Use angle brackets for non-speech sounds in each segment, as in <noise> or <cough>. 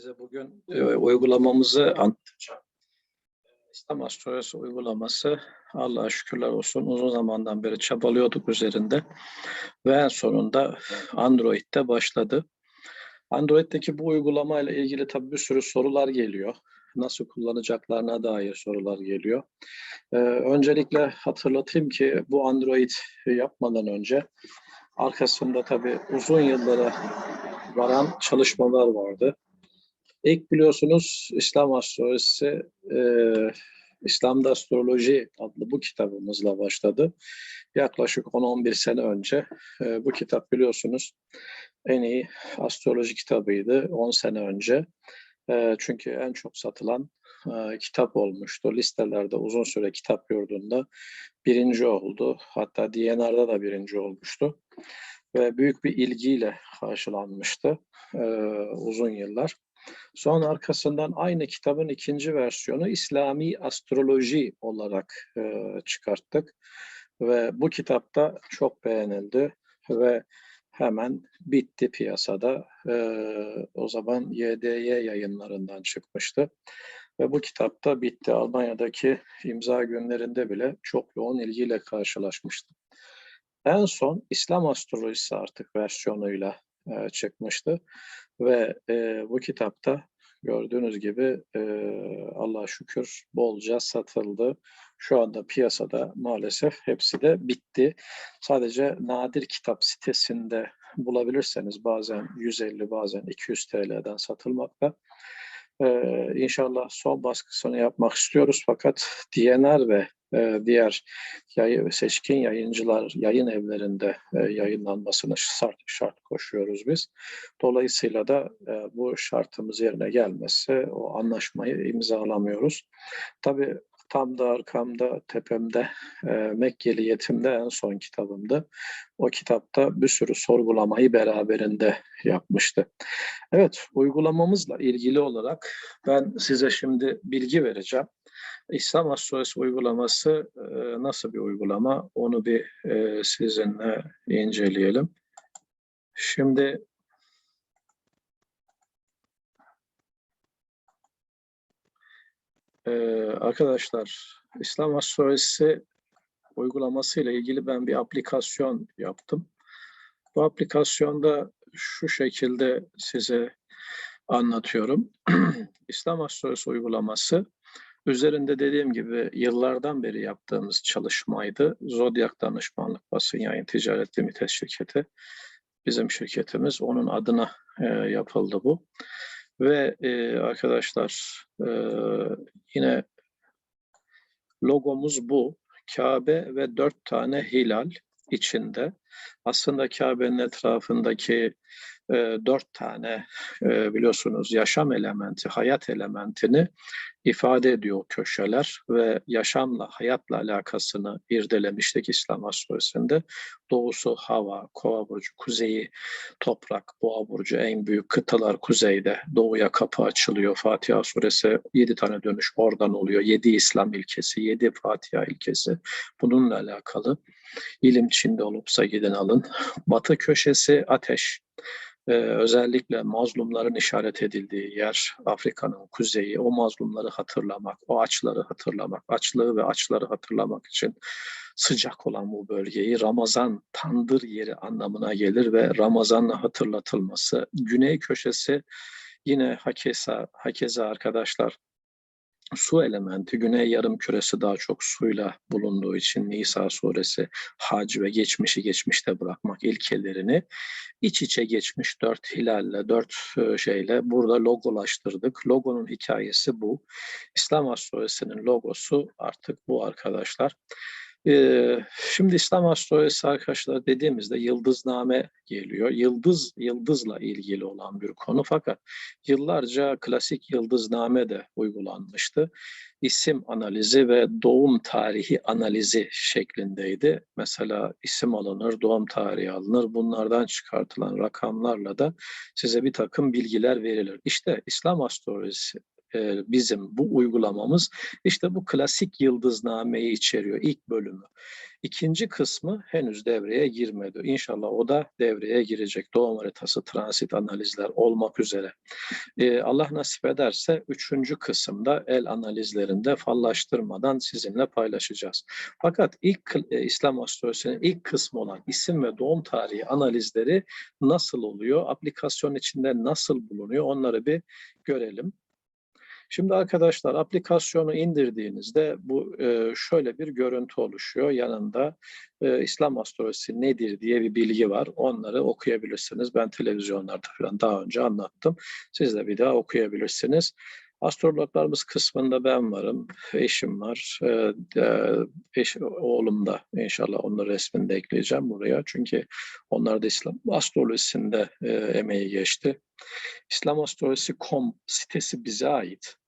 Size bugün e, uygulamamızı anlatacağım. İslam astrolojisi uygulaması Allah'a şükürler olsun uzun zamandan beri çabalıyorduk üzerinde ve en sonunda Android'de başladı. Android'deki bu uygulamayla ilgili tabii bir sürü sorular geliyor. Nasıl kullanacaklarına dair sorular geliyor. Ee, öncelikle hatırlatayım ki bu Android yapmadan önce arkasında tabii uzun yıllara varan çalışmalar vardı. İlk biliyorsunuz İslam astrolojisi, e, İslam'da astroloji adlı bu kitabımızla başladı. Yaklaşık 10-11 sene önce e, bu kitap biliyorsunuz en iyi astroloji kitabıydı 10 sene önce. E, çünkü en çok satılan e, kitap olmuştu. Listelerde uzun süre kitap yurdunda birinci oldu. Hatta DNR'da da birinci olmuştu. Ve büyük bir ilgiyle karşılanmıştı e, uzun yıllar. Sonra arkasından aynı kitabın ikinci versiyonu İslami Astroloji olarak e, çıkarttık. Ve bu kitapta çok beğenildi ve hemen bitti piyasada. E, o zaman YDY yayınlarından çıkmıştı. Ve bu kitapta bitti. Almanya'daki imza günlerinde bile çok yoğun ilgiyle karşılaşmıştım. En son İslam astrolojisi artık versiyonuyla e, çıkmıştı. Ve e, bu kitapta gördüğünüz gibi e, Allah'a şükür bolca satıldı. Şu anda piyasada maalesef hepsi de bitti. Sadece nadir kitap sitesinde bulabilirseniz bazen 150 bazen 200 TL'den satılmakta. Ee, inşallah son baskısını yapmak istiyoruz fakat DNR ve e, diğer yayı, seçkin yayıncılar yayın evlerinde e, yayınlanmasını şart, şart koşuyoruz biz. Dolayısıyla da e, bu şartımız yerine gelmezse o anlaşmayı imzalamıyoruz. Tabii tam da arkamda, tepemde, e, Mekkeli Yetim'de en son kitabımdı. O kitapta bir sürü sorgulamayı beraberinde yapmıştı. Evet, uygulamamızla ilgili olarak ben size şimdi bilgi vereceğim. İslam astrolojisi uygulaması e, nasıl bir uygulama? Onu bir e, sizinle inceleyelim. Şimdi e, arkadaşlar İslam astrolojisi uygulaması ile ilgili ben bir aplikasyon yaptım. Bu aplikasyonda şu şekilde size anlatıyorum. <clears throat> İslam astrolojisi uygulaması Üzerinde dediğim gibi yıllardan beri yaptığımız çalışmaydı. Zodyak Danışmanlık Basın Yayın Ticaret Limited şirketi. Bizim şirketimiz. Onun adına e, yapıldı bu. Ve e, arkadaşlar e, yine logomuz bu. Kabe ve dört tane hilal içinde. Aslında Kabe'nin etrafındaki e, dört tane e, biliyorsunuz yaşam elementi, hayat elementini ifade ediyor köşeler ve yaşamla, hayatla alakasını irdelemiştik İslam astrolojisinde. Doğusu hava, kova burcu, kuzeyi toprak, boğa burcu en büyük kıtalar kuzeyde. Doğuya kapı açılıyor. Fatiha suresi yedi tane dönüş oradan oluyor. Yedi İslam ilkesi, yedi Fatiha ilkesi. Bununla alakalı. İlim Çin'de olupsa gidin alın. Batı köşesi ateş. Ee, özellikle mazlumların işaret edildiği yer Afrika'nın kuzeyi, o mazlumları hatırlamak, o açları hatırlamak, açlığı ve açları hatırlamak için sıcak olan bu bölgeyi Ramazan tandır yeri anlamına gelir ve Ramazan'la hatırlatılması. Güney köşesi yine hakeza, hakeza arkadaşlar su elementi güney yarım küresi daha çok suyla bulunduğu için Nisa suresi hac ve geçmişi geçmişte bırakmak ilkelerini iç içe geçmiş dört hilalle dört e, şeyle burada logolaştırdık. Logonun hikayesi bu. İslam astrolojisinin logosu artık bu arkadaşlar. Şimdi İslam astrolojisi arkadaşlar dediğimizde yıldızname geliyor. Yıldız, yıldızla ilgili olan bir konu fakat yıllarca klasik yıldızname de uygulanmıştı. İsim analizi ve doğum tarihi analizi şeklindeydi. Mesela isim alınır, doğum tarihi alınır. Bunlardan çıkartılan rakamlarla da size bir takım bilgiler verilir. İşte İslam astrolojisi e, bizim bu uygulamamız işte bu klasik yıldıznameyi içeriyor ilk bölümü. İkinci kısmı henüz devreye girmedi. İnşallah o da devreye girecek. Doğum haritası, transit analizler olmak üzere. Ee, Allah nasip ederse üçüncü kısımda el analizlerinde fallaştırmadan sizinle paylaşacağız. Fakat ilk e, İslam astrolojisinin ilk kısmı olan isim ve doğum tarihi analizleri nasıl oluyor? Aplikasyon içinde nasıl bulunuyor? Onları bir görelim. Şimdi arkadaşlar aplikasyonu indirdiğinizde bu e, şöyle bir görüntü oluşuyor. Yanında e, İslam astrolojisi nedir diye bir bilgi var. Onları okuyabilirsiniz. Ben televizyonlarda falan daha önce anlattım. Siz de bir daha okuyabilirsiniz. Astrologlarımız kısmında ben varım, eşim var, e, e, eş, oğlum da inşallah onun resmini de ekleyeceğim buraya. Çünkü onlar da İslam astrolojisinde e, emeği geçti. İslamastrolojisi.com sitesi bize ait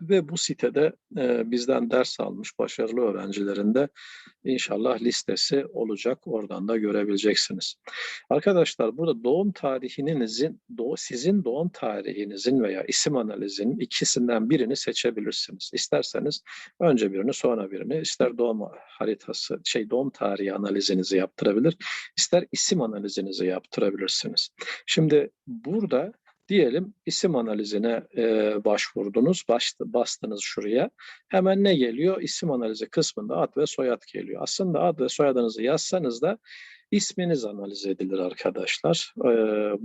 ve bu sitede e, bizden ders almış başarılı öğrencilerin de inşallah listesi olacak. Oradan da görebileceksiniz. Arkadaşlar burada doğum tarihinizin, doğ, sizin doğum tarihinizin veya isim analizinin ikisinden birini seçebilirsiniz. İsterseniz önce birini sonra birini, ister doğum haritası, şey doğum tarihi analizinizi yaptırabilir, ister isim analizinizi yaptırabilirsiniz. Şimdi burada Diyelim isim analizine e, başvurdunuz, bastı, bastınız şuraya. Hemen ne geliyor? İsim analizi kısmında ad ve soyad geliyor. Aslında ad ve soyadınızı yazsanız da isminiz analiz edilir arkadaşlar. Ee,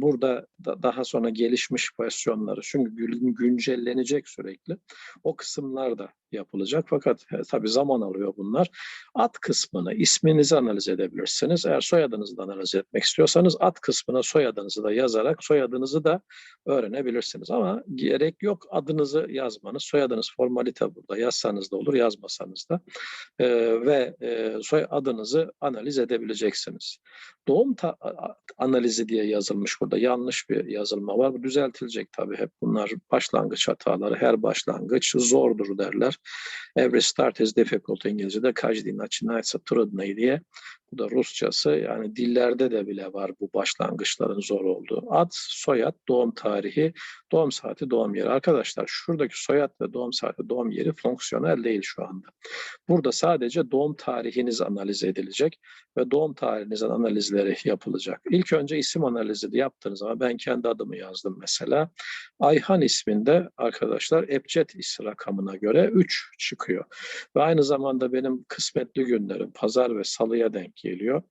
burada da daha sonra gelişmiş versiyonları çünkü güncellenecek sürekli. O kısımlar da yapılacak. Fakat e, tabii zaman alıyor bunlar. Ad kısmını isminizi analiz edebilirsiniz. Eğer soyadınızı da analiz etmek istiyorsanız ad kısmına soyadınızı da yazarak soyadınızı da öğrenebilirsiniz. Ama gerek yok adınızı yazmanız. Soyadınız formalite burada. Yazsanız da olur, yazmasanız da. Ee, ve e, soy adınızı analiz edebileceksiniz. Doğum analizi diye yazılmış burada. Yanlış bir yazılma var. Bu düzeltilecek tabii hep. Bunlar başlangıç hataları. Her başlangıç zordur derler. Every start is difficult İngilizce'de. Каждый начинается трудный diye. Bu da Rusçası yani dillerde de bile var bu başlangıçların zor olduğu. Ad, soyad, doğum tarihi, doğum saati, doğum yeri. Arkadaşlar şuradaki soyad ve doğum saati, doğum yeri fonksiyonel değil şu anda. Burada sadece doğum tarihiniz analiz edilecek ve doğum tarihinizin analizleri yapılacak. İlk önce isim analizi de yaptınız ama ben kendi adımı yazdım mesela. Ayhan isminde arkadaşlar Ebced is rakamına göre 3 çıkıyor. Ve aynı zamanda benim kısmetli günlerim pazar ve salıya denk geliyor.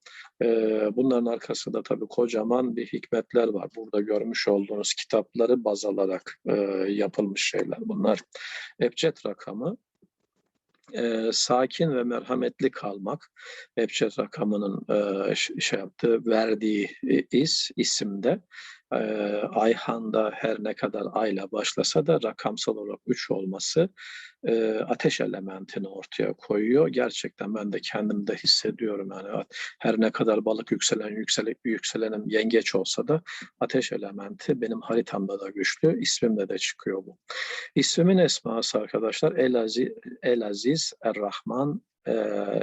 Bunların arkasında tabii kocaman bir hikmetler var. Burada görmüş olduğunuz kitapları baz alarak yapılmış şeyler bunlar. Ebced rakamı e, sakin ve merhametli kalmak Ebced rakamının e, şey yaptığı verdiği iz isimde e, Ayhan'da her ne kadar ayla başlasa da rakamsal olarak 3 olması ateş elementini ortaya koyuyor. Gerçekten ben de kendimde hissediyorum yani her ne kadar balık yükselen yükselen yükselenim yengeç olsa da ateş elementi benim haritamda da güçlü. İsmimde de çıkıyor bu. İsmimin esması arkadaşlar El Aziz, El Rahman e,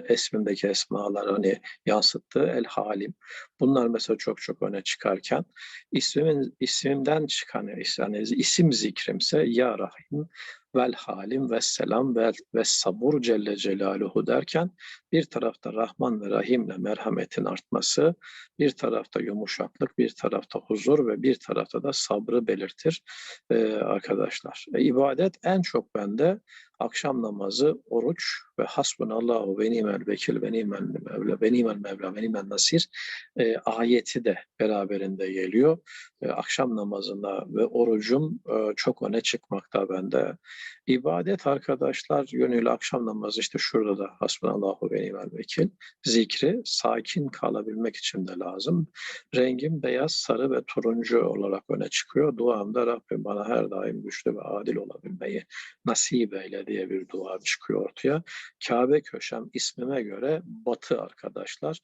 esmindeki esmalar hani yansıttığı El Halim. Bunlar mesela çok çok öne çıkarken ismimin isimden çıkan yani isim zikrimse Ya Rahim vel halim ve selam ve, ve sabur celle celaluhu derken bir tarafta Rahman ve Rahim'le merhametin artması, bir tarafta yumuşaklık, bir tarafta huzur ve bir tarafta da sabrı belirtir ee, arkadaşlar. E, ibadet en çok bende akşam namazı, oruç ve hasbunallahu ve nimel vekil ve nimel mevla ve nimel mevla ve nimel nasir e, ayeti de beraberinde geliyor. E, akşam namazında ve orucum e, çok öne çıkmakta bende. İbadet arkadaşlar yönüyle akşam namazı işte şurada da hasbunallahu ve nimel vekil zikri sakin kalabilmek için de lazım. Rengim beyaz, sarı ve turuncu olarak öne çıkıyor. Duamda Rabbim bana her daim güçlü ve adil olabilmeyi nasip eyle diye bir dua çıkıyor ortaya. Kabe köşem ismime göre batı arkadaşlar.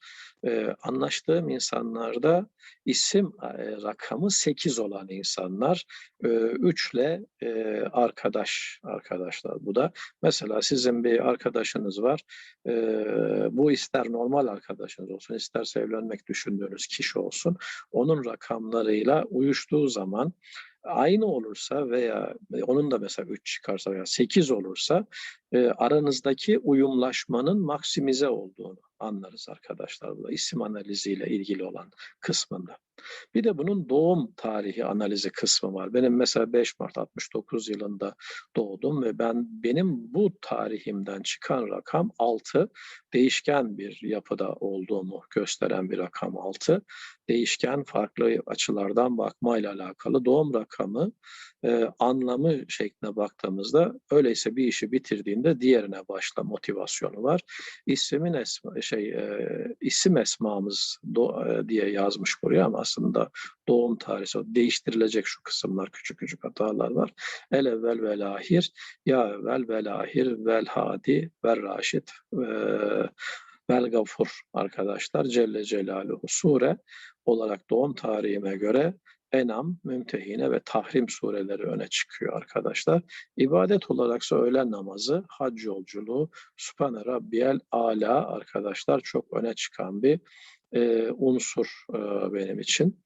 Ee, anlaştığım insanlarda isim e, rakamı 8 olan insanlar 3 e, ile e, arkadaş arkadaşlar bu da. Mesela sizin bir arkadaşınız var. E, bu ister normal arkadaşınız olsun, isterse evlenmek düşündüğünüz kişi olsun. Onun rakamlarıyla uyuştuğu zaman aynı olursa veya onun da mesela 3 çıkarsa veya 8 olursa e, aranızdaki uyumlaşmanın maksimize olduğunu anlarız arkadaşlar. Bu da isim analiziyle ilgili olan kısmında. Bir de bunun doğum tarihi analizi kısmı var. Benim mesela 5 Mart 69 yılında doğdum ve ben benim bu tarihimden çıkan rakam 6 değişken bir yapıda olduğumu gösteren bir rakam 6. Değişken farklı açılardan bakmayla alakalı doğum rakamı e, anlamı şekline baktığımızda öyleyse bir işi bitirdiğinde diğerine başla motivasyonu var. İsmin esma, şey e, isim esmamız do, e, diye yazmış buraya ama aslında doğum tarihi değiştirilecek şu kısımlar küçük küçük hatalar var. El evvel vel ahir ya evvel vel ahir vel hadi vel raşid e, vel gafur arkadaşlar Celle Celaluhu sure olarak doğum tarihime göre Enam, Mümtehine ve Tahrim sureleri öne çıkıyor arkadaşlar. İbadet olaraksa öğlen namazı, hac yolculuğu, Sübhane Rabbiyel Ala arkadaşlar çok öne çıkan bir e, unsur e, benim için.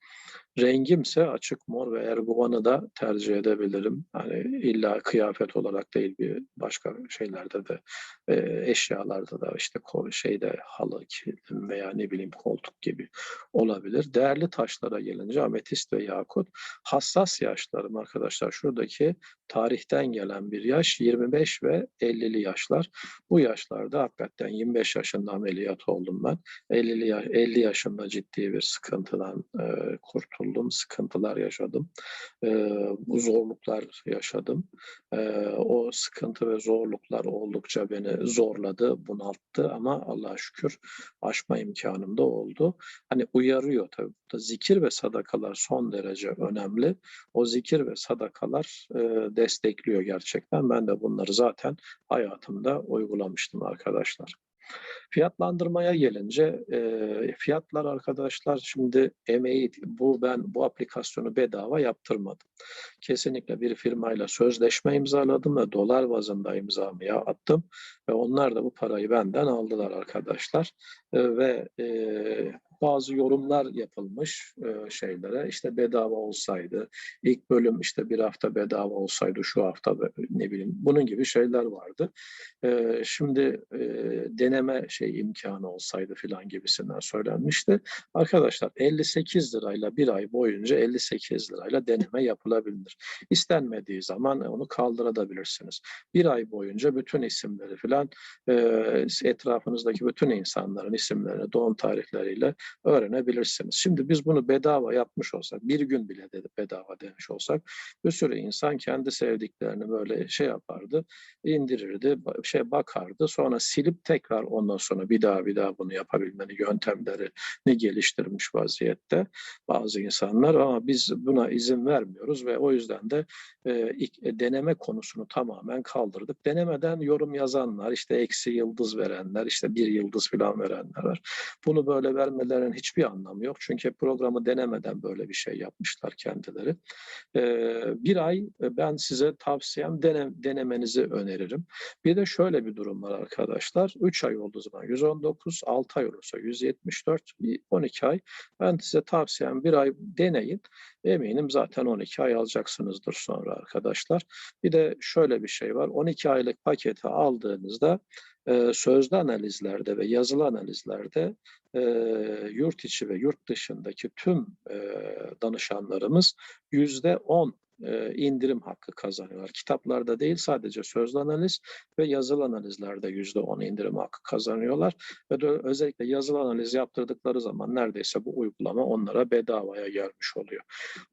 Rengimse açık mor ve erguvanı da tercih edebilirim. Hani illa kıyafet olarak değil bir başka şeylerde de e, eşyalarda da işte şeyde halı, kilim veya ne bileyim koltuk gibi olabilir. Değerli taşlara gelince ametist ve yakut. Hassas yaşlarım arkadaşlar şuradaki tarihten gelen bir yaş 25 ve 50'li yaşlar. Bu yaşlarda hakikaten 25 yaşında ameliyat oldum ben. 50, 50 yaşında ciddi bir sıkıntıdan e, kurtuldum. Sıkıntılar yaşadım. E, zorluklar yaşadım. E, o sıkıntı ve zorluklar oldukça beni zorladı, bunalttı ama Allah'a şükür aşma imkanım da oldu. Hani uyarıyor tabii. Burada zikir ve sadakalar son derece önemli. O zikir ve sadakalar e, destekliyor gerçekten. Ben de bunları zaten hayatımda uygulamıştım arkadaşlar. Fiyatlandırmaya gelince e, fiyatlar arkadaşlar şimdi emeği bu ben bu aplikasyonu bedava yaptırmadım. Kesinlikle bir firmayla sözleşme imzaladım ve dolar bazında imzamı attım ve onlar da bu parayı benden aldılar arkadaşlar ve e, bazı yorumlar yapılmış e, şeylere. İşte bedava olsaydı, ilk bölüm işte bir hafta bedava olsaydı, şu hafta ne bileyim bunun gibi şeyler vardı. E, şimdi e, deneme şey imkanı olsaydı filan gibisinden söylenmişti. Arkadaşlar 58 lirayla bir ay boyunca 58 lirayla deneme yapılabilir. İstenmediği zaman onu kaldırabilirsiniz. Bir ay boyunca bütün isimleri filan e, etrafınızdaki bütün insanların isimlerini, doğum tarihleriyle öğrenebilirsiniz. Şimdi biz bunu bedava yapmış olsak, bir gün bile de bedava demiş olsak, bir sürü insan kendi sevdiklerini böyle şey yapardı, indirirdi, şey bakardı, sonra silip tekrar ondan sonra bir daha bir daha bunu yapabilmenin yöntemlerini geliştirmiş vaziyette bazı insanlar ama biz buna izin vermiyoruz ve o yüzden de e, e, deneme konusunu tamamen kaldırdık. Denemeden yorum yazanlar, işte eksi yıldız verenler, işte bir yıldız falan verenler var. Bunu böyle vermelerinin hiçbir anlamı yok. Çünkü programı denemeden böyle bir şey yapmışlar kendileri. Bir ay e, ben size tavsiyem dene, denemenizi öneririm. Bir de şöyle bir durum var arkadaşlar. 3 ay olduğu zaman 119, 6 ay olursa 174, 12 ay. Ben size tavsiyem bir ay deneyin. Eminim zaten 12 ay alacaksınızdır sonra arkadaşlar. Bir de şöyle bir şey var. 12 aylık paketi aldığınızda sözlü analizlerde ve yazılı analizlerde e, yurt içi ve yurt dışındaki tüm e, danışanlarımız yüzde on indirim hakkı kazanıyorlar. Kitaplarda değil sadece sözlü analiz ve yazılı analizlerde yüzde on indirim hakkı kazanıyorlar. Ve de özellikle yazılı analiz yaptırdıkları zaman neredeyse bu uygulama onlara bedavaya gelmiş oluyor.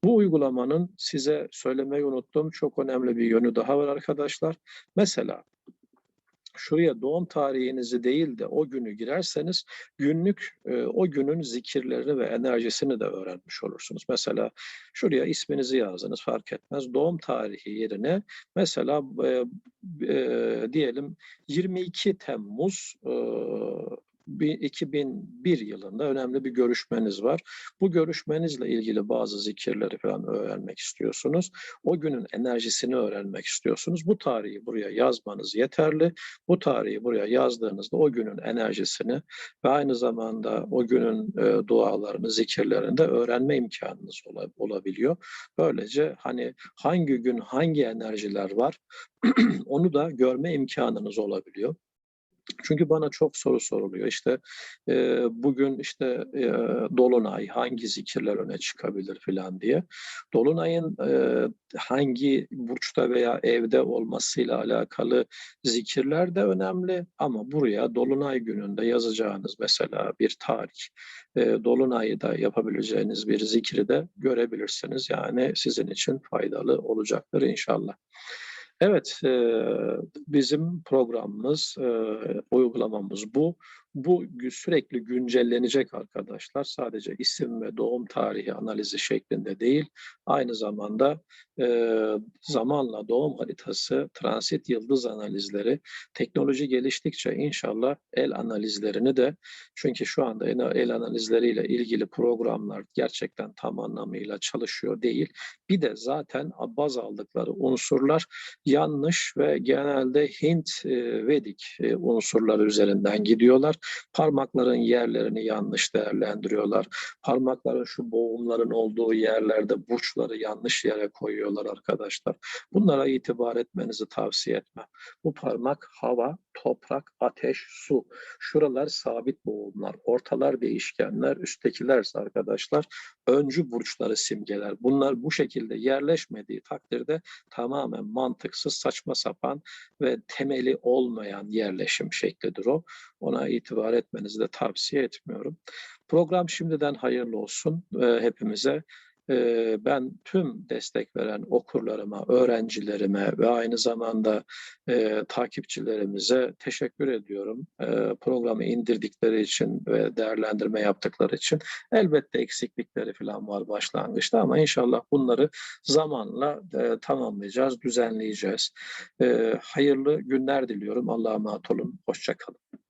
Bu uygulamanın size söylemeyi unuttuğum çok önemli bir yönü daha var arkadaşlar. Mesela şuraya doğum tarihinizi değil de o günü girerseniz günlük e, o günün zikirlerini ve enerjisini de öğrenmiş olursunuz. Mesela şuraya isminizi yazdınız fark etmez. Doğum tarihi yerine mesela e, e, diyelim 22 Temmuz e, 2001 yılında önemli bir görüşmeniz var. Bu görüşmenizle ilgili bazı zikirleri falan öğrenmek istiyorsunuz. O günün enerjisini öğrenmek istiyorsunuz. Bu tarihi buraya yazmanız yeterli. Bu tarihi buraya yazdığınızda o günün enerjisini ve aynı zamanda o günün e, dualarını, zikirlerini de öğrenme imkanınız ola- olabiliyor. Böylece hani hangi gün hangi enerjiler var <clears throat> onu da görme imkanınız olabiliyor. Çünkü bana çok soru soruluyor. İşte e, bugün işte e, dolunay hangi zikirler öne çıkabilir filan diye. Dolunayın e, hangi burçta veya evde olmasıyla alakalı zikirler de önemli ama buraya dolunay gününde yazacağınız mesela bir tarih, e, dolunayı da yapabileceğiniz bir zikri de görebilirsiniz. Yani sizin için faydalı olacaktır inşallah. Evet, bizim programımız, uygulamamız bu. Bu sürekli güncellenecek arkadaşlar. Sadece isim ve doğum tarihi analizi şeklinde değil, aynı zamanda e, zamanla doğum haritası, transit yıldız analizleri, teknoloji geliştikçe inşallah el analizlerini de çünkü şu anda el analizleriyle ilgili programlar gerçekten tam anlamıyla çalışıyor değil. Bir de zaten baz aldıkları unsurlar yanlış ve genelde Hint e, Vedik e, unsurları üzerinden gidiyorlar. Parmakların yerlerini yanlış değerlendiriyorlar. Parmakların şu boğumların olduğu yerlerde burçları yanlış yere koyuyorlar arkadaşlar. Bunlara itibar etmenizi tavsiye etmem. Bu parmak hava, toprak, ateş, su. Şuralar sabit boğumlar, ortalar değişkenler, üsttekiler arkadaşlar öncü burçları simgeler. Bunlar bu şekilde yerleşmediği takdirde tamamen mantıksız, saçma sapan ve temeli olmayan yerleşim şeklidir o. Ona itibar etmenizi de tavsiye etmiyorum. Program şimdiden hayırlı olsun e, hepimize. E, ben tüm destek veren okurlarıma, öğrencilerime ve aynı zamanda e, takipçilerimize teşekkür ediyorum. E, programı indirdikleri için ve değerlendirme yaptıkları için. Elbette eksiklikleri falan var başlangıçta ama inşallah bunları zamanla e, tamamlayacağız, düzenleyeceğiz. E, hayırlı günler diliyorum. Allah'a emanet olun. Hoşçakalın.